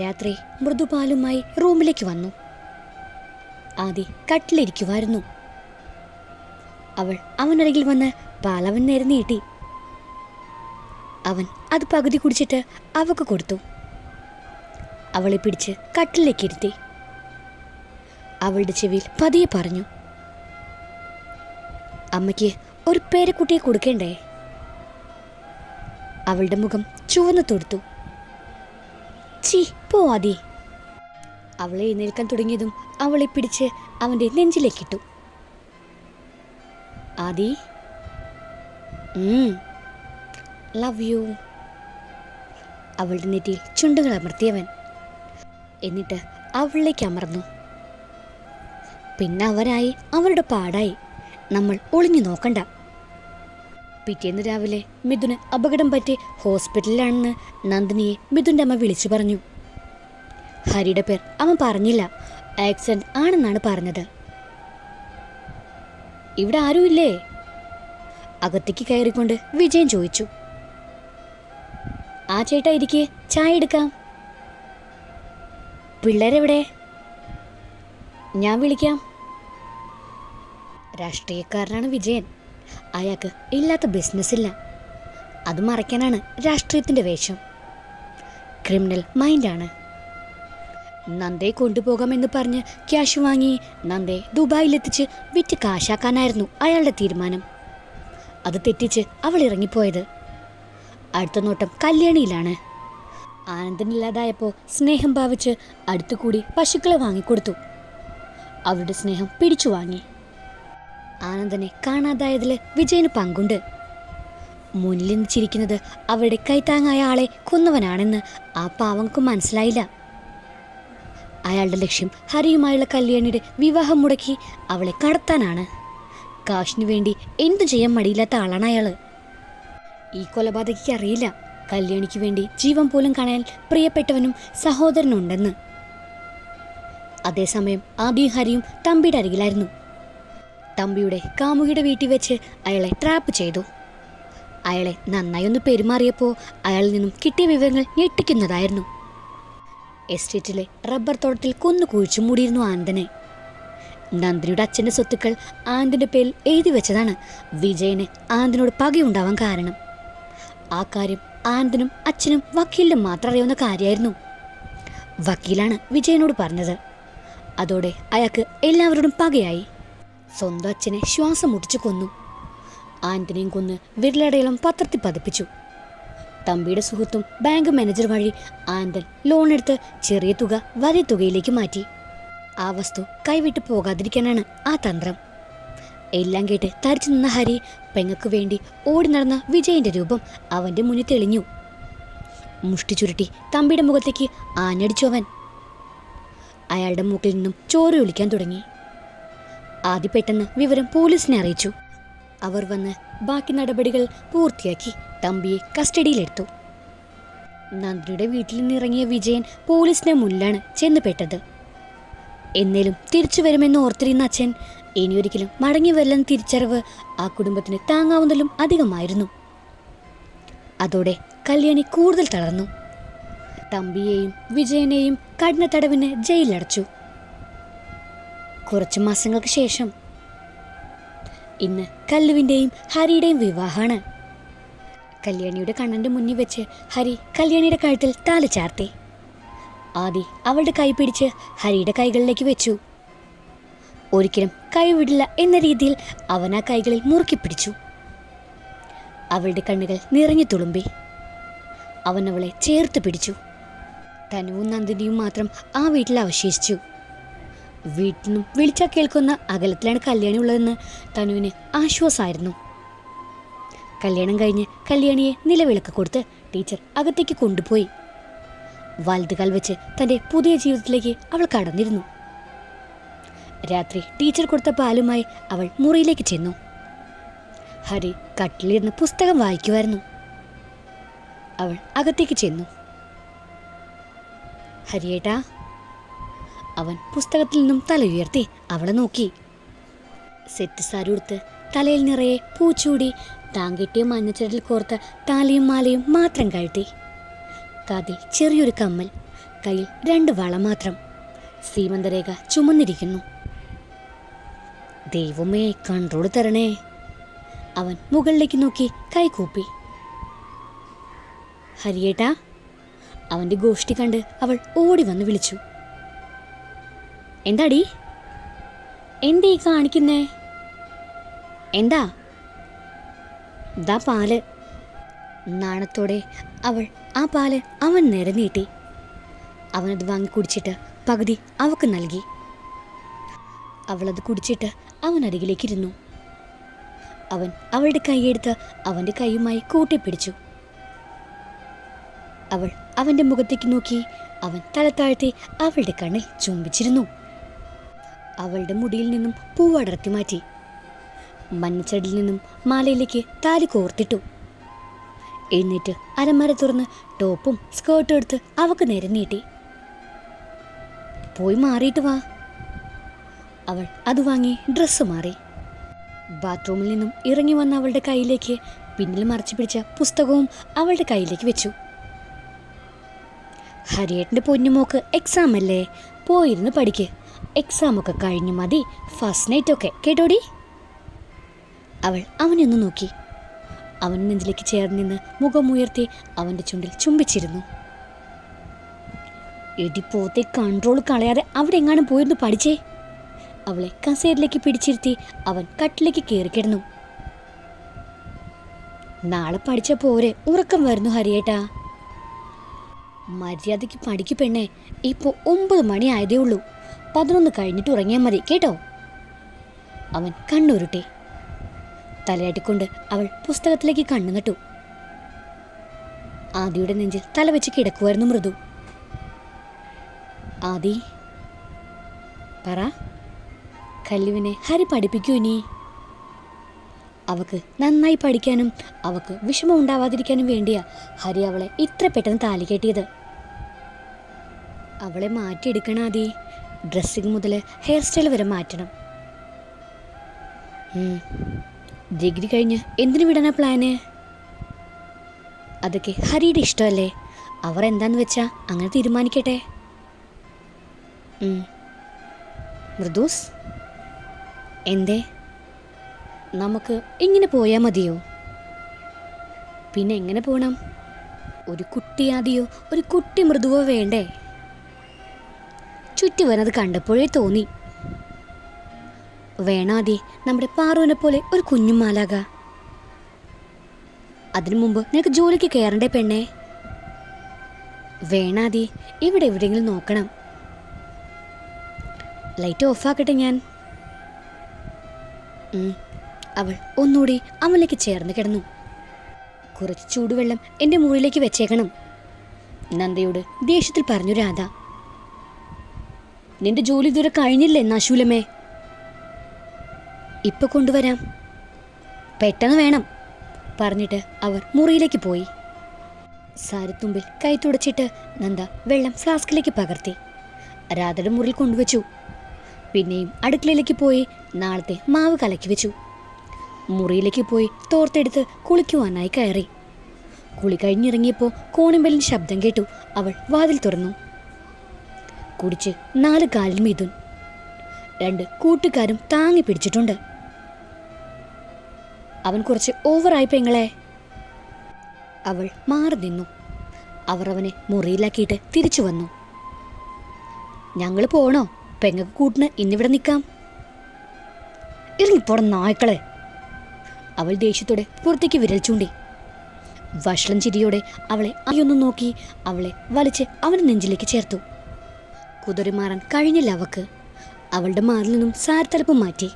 രാത്രി മൃദുപാലുമായി റൂമിലേക്ക് വന്നു. ആദി കട്ടിലിരിക്കുമായിരുന്നു അവൾ അവനരികിൽ വന്ന് പാലവൻ നേരെ നീട്ടി. അവൻ അത് പകുതി കുടിച്ചിട്ട് അവക്ക് കൊടുത്തു. അവളെ പിടിച്ച് കട്ടിലേക്ക് ഇരുത്തി. അവളുടെ ചെവിയിൽ പതിയെ പറഞ്ഞു അമ്മയ്ക്ക് ഒരു പേരക്കുട്ടിയെ കൊടുക്കേണ്ടേ? അവളുടെ മുഖം ചുവന്നു തൊടുത്തു. ചീ പോവാതി. അവളെ എഴുന്നേൽക്കാൻ തുടങ്ങിയതും അവളെ പിടിച്ച് അവന്റെ നെഞ്ചിലേക്കിട്ടു. ആദി. ലവ് യു അവളുടെ നെറ്റിയിൽ ചുണ്ടുകൾ അമർത്തിയവൻ. എന്നിട്ട് അവളിലേക്ക് അമർന്നു. പിന്നെ അവരായി അവരുടെ പാടായി. നമ്മൾ ഒളിഞ്ഞു നോക്കണ്ട. പിറ്റേന്ന് രാവിലെ മിഥുന് അപകടം പറ്റി ഹോസ്പിറ്റലിലാണെന്ന് നന്ദിനിയെ മിഥുന്റെ അമ്മ വിളിച്ചു പറഞ്ഞു. ഹരിയുടെ പേർ അമ്മ പറഞ്ഞില്ല. ആക്സിഡന്റ് ആണെന്നാണ് പറഞ്ഞത്. ഇവിടെ ആരുമില്ലേ അകത്തേക്ക് കയറിക്കൊണ്ട് വിജയൻ ചോദിച്ചു. ആ ചേട്ടാ ഇരിക്കെ ചായ എടുക്കാം. പിള്ളേരെവിടെ? ഞാൻ വിളിക്കാം. രാഷ്ട്രീയക്കാരനാണ് വിജയൻ. അയാൾക്ക് ഇല്ലാത്ത ബിസിനസ്സില്ല. അത് മറയ്ക്കാനാണ് രാഷ്ട്രീയത്തിന്റെ വേഷം. ക്രിമിനൽ മൈൻഡാണ്. നന്ദയെ കൊണ്ടുപോകാമെന്ന് പറഞ്ഞ് ക്യാഷ് വാങ്ങി നന്ദയെ ദുബായിലെത്തിച്ച് വിറ്റ് കാശാക്കാനായിരുന്നു അയാളുടെ തീരുമാനം. അത് തെറ്റിച്ച് അവൾ ഇറങ്ങിപ്പോയത്. അടുത്ത നോട്ടം കല്യാണിയിലാണ്. ആനന്ദനില്ലാതായപ്പോൾ സ്നേഹം ഭാവിച്ച് അടുത്തുകൂടി പശുക്കളെ വാങ്ങിക്കൊടുത്തു. അവരുടെ സ്നേഹം പിടിച്ചു വാങ്ങി ആനന്ദനെ കാണാതായതിൽ വിജയന് പങ്കുണ്ട്. മുന്നിൽ ചിരിക്കുന്നത് അവരുടെ കൈത്താങ്ങായ ആളെ കൊന്നവനാണെന്ന് ആ പാവങ്ങൾക്ക് മനസ്സിലായില്ല. അയാളുടെ ലക്ഷ്യം ഹരിയുമായുള്ള കല്യാണിയുടെ വിവാഹം മുടക്കി അവളെ കടത്താനാണ്. കാശിനു വേണ്ടി എന്തു ചെയ്യാൻ മടിയില്ലാത്ത ആളാണ് അയാൾ ഈ കൊലപാതകയ്ക്ക് അറിയില്ല. കല്യാണിക്ക് വേണ്ടി ജീവൻ പോലും കാണാൻ പ്രിയപ്പെട്ടവനും സഹോദരനുണ്ടെന്ന്. അതേസമയം ആദ്യം ഹരിയും തമ്പിയുടെ അരികിലായിരുന്നു. തമ്പിയുടെ കാമുകിയുടെ വീട്ടിൽ വെച്ച് അയാളെ ട്രാപ്പ് ചെയ്തു. അയാളെ നന്നായി ഒന്ന് പെരുമാറിയപ്പോൾ അയാളിൽ നിന്നും കിട്ടിയ വിവരങ്ങൾ ഞെട്ടിക്കുന്നതായിരുന്നു. എസ്റ്റേറ്റിലെ റബ്ബർ തോട്ടത്തിൽ കൊന്നു കുഴിച്ചു മൂടിയിരുന്നു ആനന്ദനെ. നന്ദിനിയുടെ അച്ഛന്റെ സ്വത്തുക്കൾ ആനന്ദിന്റെ പേരിൽ എഴുതി വെച്ചതാണ്. വിജയന് ആനന്ദിനോട് പകയുണ്ടാവാൻ കാരണം. ആ കാര്യം ആനന്ദനും അച്ഛനും വക്കീലിനും മാത്രം അറിയാവുന്ന കാര്യമായിരുന്നു. വക്കീലാണ് വിജയനോട് പറഞ്ഞത്. അതോടെ അയാൾക്ക് എല്ലാവരോടും പകയായി. സ്വന്തം അച്ഛനെ ശ്വാസം മുട്ടിച്ചു കൊന്നു. ആന്റണിയും കൊന്ന് വിരലടയാളം പത്രത്തിൽ പതിപ്പിച്ചു. തമ്പിയുടെ സുഹൃത്തും ബാങ്ക് മാനേജർ വഴി ആന്തൻ ലോൺ എടുത്ത് ചെറിയ തുക വലിയ തുകയിലേക്ക് മാറ്റി. ആ വസ്തു കൈവിട്ട് പോകാതിരിക്കാനാണ് ആ തന്ത്രം. എല്ലാം കേട്ട് തരിച്ചു നിന്ന ഹരി പെങ്ങക്ക് വേണ്ടി ഓടി നടന്ന വിജയന്റെ രൂപം അവന്റെ മുന്നിൽ തെളിഞ്ഞു. മുഷ്ടി ചുരുട്ടി തമ്പിയുടെ മുഖത്തേക്ക് ആഞ്ഞടിച്ചു അവൻ. അയാളുടെ മൂക്കിൽ നിന്നും ചോര വിളിക്കാൻ തുടങ്ങി. ആദ്യ പെട്ടെന്ന് വിവരം പോലീസിനെ അറിയിച്ചു. അവർ വന്ന് ബാക്കി നടപടികൾ പൂർത്തിയാക്കി. തമ്പിയെ കസ്റ്റഡിയിലെടുത്തു. നന്ദിയുടെ വീട്ടിൽ നിന്നിറങ്ങിയ വിജയൻ പോലീസിന്റെ മുന്നിലാണ് ചെന്ന് പെട്ടത് എന്നേലും തിരിച്ചു വരുമെന്ന് ഓർത്തിരുന്ന അച്ഛൻ ഇനിയൊരിക്കലും മടങ്ങി വരില്ലെന്ന തിരിച്ചറിവ് ആ കുടുംബത്തിന് താങ്ങാവുന്നതിലും അധികമായിരുന്നു. അതോടെ കല്യാണി കൂടുതൽ തളർന്നു. തമ്പിയെയും വിജയനെയും കഠിന തടവിന് ജയിലിലടച്ചു. കുറച്ചു മാസങ്ങൾക്ക് ശേഷം. ഇന്ന് കല്ലുവിന്റെയും ഹരിയുടെയും വിവാഹമാണ്. കല്യാണിയുടെ കണ്ണന്റെ മുന്നിൽ വെച്ച് ഹരി കല്യാണിയുടെ കഴുത്തിൽ താല ചാർത്തി. ആദി അവളുടെ കൈ പിടിച്ച് ഹരിയുടെ കൈകളിലേക്ക് വെച്ചു. ഒരിക്കലും കൈവിടില്ല എന്ന രീതിയിൽ അവൻ ആ കൈകളിൽ മുറുക്കി പിടിച്ചു. അവളുടെ കണ്ണുകൾ നിറഞ്ഞു തുളുമ്പി. അവൻ അവളെ ചേർത്ത് പിടിച്ചു. തനുവും നന്ദിനിയും മാത്രം ആ വീട്ടിൽ അവശേഷിച്ചു. വീട്ടിൽ നിന്നും വിളിച്ചാൽ കേൾക്കുന്ന അകലത്തിലാണ് കല്യാണി ഉള്ളതെന്ന് തനുവിന് ആശ്വാസമായിരുന്നു. കല്യാണം കഴിഞ്ഞ് കല്യാണിയെ നിലവിളക്ക് കൊടുത്ത് ടീച്ചർ അകത്തേക്ക് കൊണ്ടുപോയി. വലതുകാൽ വെച്ച് തന്റെ പുതിയ ജീവിതത്തിലേക്ക് അവൾ കടന്നിരുന്നു. രാത്രി ടീച്ചർ കൊടുത്ത പാലുമായി അവൾ മുറിയിലേക്ക് ചെന്നു. ഹരി കട്ടിലിരുന്ന് പുസ്തകം വായിക്കുമായിരുന്നു. അവൾ അകത്തേക്ക് ചെന്നു. ഹരിയേട്ടാ അവൻ പുസ്തകത്തിൽ നിന്നും തല ഉയർത്തി അവളെ നോക്കി. സെറ്റ് സാരി തലയിൽ നിറയെ പൂച്ചൂടി താങ്കിട്ടിയ മഞ്ഞച്ചരൽ കോർത്ത് താലിയും മാലയും മാത്രം കഴുത്തി. കാതിൽ ചെറിയൊരു കമ്മൽ കയ്യിൽ രണ്ട് വള മാത്രം. സീമന്തരേഖ ചുമന്നിരിക്കുന്നു. ദൈവമേ കൺട്രോൾ തരണേ. അവൻ മുകളിലേക്ക് നോക്കി കൈകൂപ്പി ഹരിയേട്ടാ അവന്റെ ഗോഷ്ടി കണ്ട് അവൾ ഓടി വന്ന് വിളിച്ചു. എന്താടി? എന്തേ കാണിക്കുന്നേ? എന്താ? ദാ പാൽ. നാണത്തോടെ അവൾ ആ പാൽ അവൻ നിരനീട്ടി അവനത് വാങ്ങി കുടിച്ചിട്ട് പകുതി അവക്ക് നൽകി. അവളത് കുടിച്ചിട്ട് അവൻ അരികിലേക്കിരുന്നു. അവൻ അവളുടെ കൈയെടുത്ത് അവന്റെ കൈയുമായി കൂട്ടിപ്പിടിച്ചു. അവൾ അവന്റെ മുഖത്തേക്ക് നോക്കി അവൻ തല താഴ്ത്തി അവളുടെ കണ്ണിൽ ചുംബിച്ചിരുന്നു. അവളുടെ മുടിയിൽ നിന്നും പൂവടർത്തി മാറ്റി. മഞ്ഞച്ചടിൽ നിന്നും മാലയിലേക്ക് താലി കോർത്തിട്ടു. എഴുന്നേറ്റ് അരമര തുറന്ന് ടോപ്പും സ്കേർട്ടും എടുത്ത് അവക്ക് നേരെ നീട്ടി. പോയി മാറിയിട്ട് വാ. അവൾ അത് വാങ്ങി ഡ്രസ്സ് മാറി. ബാത്റൂമിൽ നിന്നും ഇറങ്ങി വന്ന അവളുടെ കയ്യിലേക്ക് പിന്നിൽ മറച്ചു പിടിച്ച പുസ്തകവും അവളുടെ കയ്യിലേക്ക് വെച്ചു. ഹരിയേട്ടന്റെ പൊന്നുമോക്ക് എക്സാം അല്ലേ? പോയിരുന്ന് പഠിക്ക്. എക്സാം ഒക്കെ കഴിഞ്ഞു മതി. ഫസ്റ്റ് നൈറ്റ് ഒക്കെ കേട്ടോടി? അവൾ അവനൊന്ന് നോക്കി. അവൻ നെഞ്ചിലേക്ക് ചേർന്ന് നിന്ന് മുഖമുയർത്തി അവന്റെ ചുണ്ടിൽ ചുംബിച്ചിരുന്നു. എടി പോത്തെ കൺട്രോൾ കളയാതെ അവിടെ എങ്ങാനും പോയിരുന്നു പഠിച്ചേ? അവളെ കസേരയിലേക്ക് പിടിച്ചിരുത്തി അവൻ കട്ടിലേക്ക് കയറി കിടന്നു. നാളെ പഠിച്ച പോരെ ഉറക്കം വരുന്നു ഹരിയേട്ടാ. മര്യാദയ്ക്ക് പഠിക്കു പെണ്ണേ ഇപ്പോൾ ഒമ്പത് മണി ആയതേ ഉള്ളൂ. പതിനൊന്ന് കഴിഞ്ഞിട്ട് ഉറങ്ങിയാൽ മതി കേട്ടോ? അവൻ കണ്ണുരുട്ടി. തലയാട്ടിക്കൊണ്ട് അവൾ പുസ്തകത്തിലേക്ക് കണ്ണു നട്ടു. ആദിയുടെ നെഞ്ചിൽ തല വെച്ച് കിടക്കുമായിരുന്നു മൃദു. ആദി പറ കല്ലുവിനെ ഹരി പഠിപ്പിക്കൂ ഇനി. അവക്ക് നന്നായി പഠിക്കാനും അവക്ക് വിഷമം ഉണ്ടാവാതിരിക്കാനും വേണ്ടിയാ ഹരി അവളെ ഇത്ര പെട്ടെന്ന് താലി കെട്ടിയത്. അവളെ മാറ്റിയെടുക്കണം ആദി. ഡ്രസ്സിങ് മുതൽ ഹെയർ സ്റ്റൈൽ വരെ മാറ്റണം. ഡിഗ്രി കഴിഞ്ഞ് എന്തിനു വിടാനാ പ്ലാന്? അതൊക്കെ ഹരിയുടെ ഇഷ്ടമല്ലേ? അവർ എന്താന്ന് വെച്ചാ അങ്ങനെ തീരുമാനിക്കട്ടെ. മൃദൂസ്? എന്തേ? നമുക്ക് ഇങ്ങനെ പോയാൽ മതിയോ? പിന്നെ എങ്ങനെ പോകണം ഒരു കുട്ടിയാദിയോ ഒരു കുട്ടി മൃദുവോ വേണ്ടേ? ചുറ്റുവനത് കണ്ടപ്പോഴേ തോന്നി. വേണാതെ നമ്മുടെ പാറുവിനെ പോലെ ഒരു കുഞ്ഞുമാലാക അതിനു മുമ്പ് നിനക്ക് ജോലിക്ക് കയറണ്ടേ പെണ്ണേ? വേണാതെ ഇവിടെ എവിടെയെങ്കിലും നോക്കണം. ലൈറ്റ് ഓഫാക്കട്ടെ ഞാൻ. അവൾ ഒന്നുകൂടി അവനിലേക്ക് ചേർന്ന് കിടന്നു. കുറച്ച് ചൂടുവെള്ളം എന്റെ മുറിയിലേക്ക് വെച്ചേക്കണം. നന്ദയോട് ദേഷ്യത്തിൽ പറഞ്ഞു രാധ. നിന്റെ ജോലി ഇതുവരെ കഴിഞ്ഞില്ലേ നശൂലമേ? ഇപ്പൊ കൊണ്ടുവരാം. പെട്ടെന്ന് വേണം പറഞ്ഞിട്ട് അവർ മുറിയിലേക്ക് പോയി. സാരത്തുമ്പിൽ കൈ തുടച്ചിട്ട് നന്ദ വെള്ളം ഫ്ലാസ്കിലേക്ക് പകർത്തി. രാധയുടെ മുറിയിൽ കൊണ്ടുവച്ചു. പിന്നെയും അടുക്കളയിലേക്ക് പോയി നാളത്തെ മാവ് കലക്കി വെച്ചു. മുറിയിലേക്ക് പോയി തോർത്തെടുത്ത് കുളിക്കുവാനായി കയറി. കുളി കഴിഞ്ഞിറങ്ങിയപ്പോൾ കോണിമ്പലിന് ശബ്ദം കേട്ടു. അവൾ വാതിൽ തുറന്നു. കുടിച്ച് നാല് കാലിൽ മിഥുൻ രണ്ട് കൂട്ടുകാരും താങ്ങി പിടിച്ചിട്ടുണ്ട്. അവൻ കുറച്ച് ഓവറായി പെങ്ങളെ. അവൾ മാറി നിന്നു. അവർ അവനെ മുറിയിലാക്കിയിട്ട് തിരിച്ചു വന്നു. ഞങ്ങൾ പോണോ? പെങ്ങക്ക് കൂട്ടിന് ഇന്നിവിടെ നിൽക്കാം ഇറങ്ങിപ്പോട നായ്ക്കളെ. അവൾ ദേഷ്യത്തോടെ പുറത്തേക്ക് വിരൽ ചൂണ്ടി. വഷളം ചിരിയോടെ അവളെ അയൊന്നു നോക്കി അവളെ വലിച്ച് അവൻ നെഞ്ചിലേക്ക് ചേർത്തു. കുതിറി മാറാൻ കഴിഞ്ഞില്ല അവക്ക്. അവളുടെ മാറിൽ നിന്നും സാരത്തലപ്പ് മാറ്റി.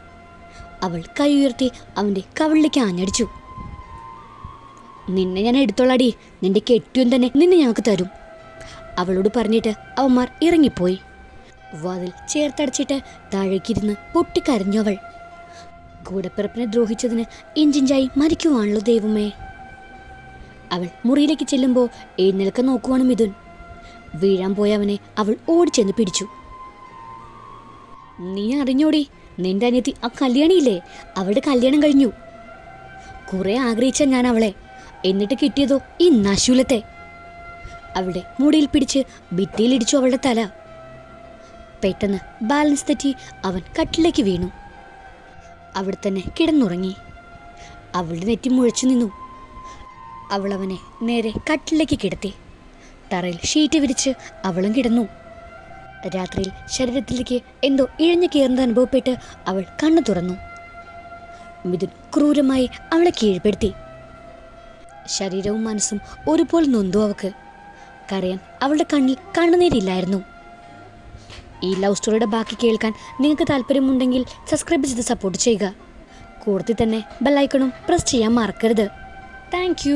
അവൾ കൈ ഉയർത്തി അവന്റെ കവിളിലേക്ക് ആഞ്ഞടിച്ചു. നിന്നെ ഞാൻ എടുത്തോളാടി. നിന്റെ കെട്ടിയും തന്നെ നിന്നെ ഞങ്ങൾക്ക് തരും. അവളോട് പറഞ്ഞിട്ട് അവന്മാർ ഇറങ്ങിപ്പോയി. വാതിൽ ചേർത്തടച്ചിട്ട് താഴേക്കിരുന്ന് പൊട്ടിക്കരഞ്ഞു അവൾ. കൂടപ്പിറപ്പിനെ ദ്രോഹിച്ചതിന് ഇഞ്ചിഞ്ചായി മരിക്കുവാണല്ലോ ദൈവമേ. അവൾ മുറിയിലേക്ക് ചെല്ലുമ്പോൾ എഴുന്നേൽക്ക നോക്കുവാണ് മിഥുൻ. വീഴാൻ പോയവനെ അവൾ ഓടിച്ചെന്ന് പിടിച്ചു. നീ അറിഞ്ഞോടി നിന്റെ അനിയത്തി ആ കല്യാണിയില്ലേ? അവളുടെ കല്യാണം കഴിഞ്ഞു. കുറെ ആഗ്രഹിച്ച ഞാൻ അവളെ. എന്നിട്ട് കിട്ടിയതോ ഈ നശൂലത്തെ. അവളുടെ മുടിയിൽ പിടിച്ച് ഭിത്തിയിലിടിച്ചു അവളുടെ തല. പെട്ടെന്ന് ബാലൻസ് തെറ്റി അവൻ കട്ടിലേക്ക് വീണു. അവിടെ തന്നെ കിടന്നുറങ്ങി. അവളുടെ നെറ്റി മുഴച്ചു നിന്നു. അവളവനെ നേരെ കട്ടിലേക്ക് കിടത്തി. തറയിൽ ഷീറ്റ് വിരിച്ച് അവളും കിടന്നു. രാത്രിയിൽ ശരീരത്തിലേക്ക് എന്തോ ഇഴഞ്ഞു കയറുന്നത് അനുഭവപ്പെട്ട് അവൾ കണ്ണു തുറന്നു. മിഥുൻ ക്രൂരമായി അവളെ കീഴ്പ്പെടുത്തി. ശരീരവും മനസ്സും ഒരുപോലെ നൊന്തു അവക്ക് കരയാൻ അവളുടെ കണ്ണിൽ കണ്ണുനീരില്ലായിരുന്നു. ഈ ലവ് സ്റ്റോറിയുടെ ബാക്കി കേൾക്കാൻ നിങ്ങൾക്ക് താല്പര്യമുണ്ടെങ്കിൽ സബ്സ്ക്രൈബ് ചെയ്ത് സപ്പോർട്ട് ചെയ്യുക. കൂടുതൽ തന്നെ ബെല്ലൈക്കണും പ്രസ് ചെയ്യാൻ മറക്കരുത്. താങ്ക്